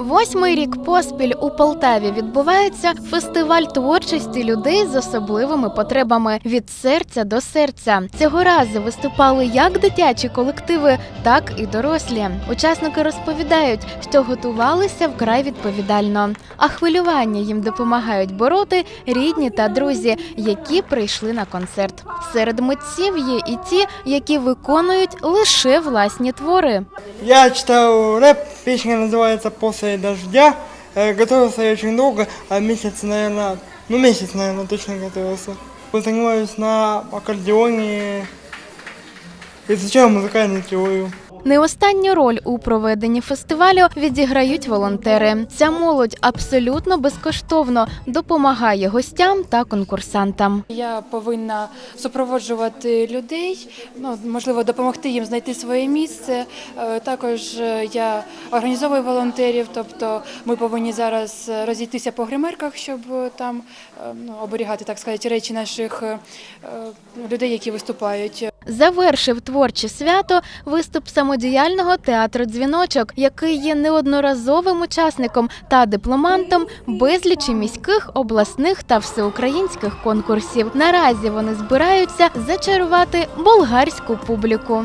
Восьмий рік поспіль у Полтаві відбувається фестиваль творчості людей з особливими потребами від серця до серця. Цього разу виступали як дитячі колективи, так і дорослі. Учасники розповідають, що готувалися вкрай відповідально, а хвилювання їм допомагають бороти рідні та друзі, які прийшли на концерт. Серед митців є і ті, які виконують лише власні твори. Я читал рэп, песня называется «После дождя». Э, Готовился я очень долго, а месяц, наверное, ну месяц, наверное, точно готовился. Занимаюсь на аккордеоне, изучаю музыкальную теорию. Не останню роль у проведенні фестивалю відіграють волонтери. Ця молодь абсолютно безкоштовно допомагає гостям та конкурсантам. Я повинна супроводжувати людей, ну можливо, допомогти їм знайти своє місце. Е, Також е, я організовую волонтерів, тобто ми повинні зараз розійтися по гримерках, щоб е, там е, ну, оберігати, так сказати, речі наших е, е, людей, які виступають. Завершив творче свято виступ самодіяльного театру Дзвіночок, який є неодноразовим учасником та дипломантом безлічі міських, обласних та всеукраїнських конкурсів. Наразі вони збираються зачарувати болгарську публіку.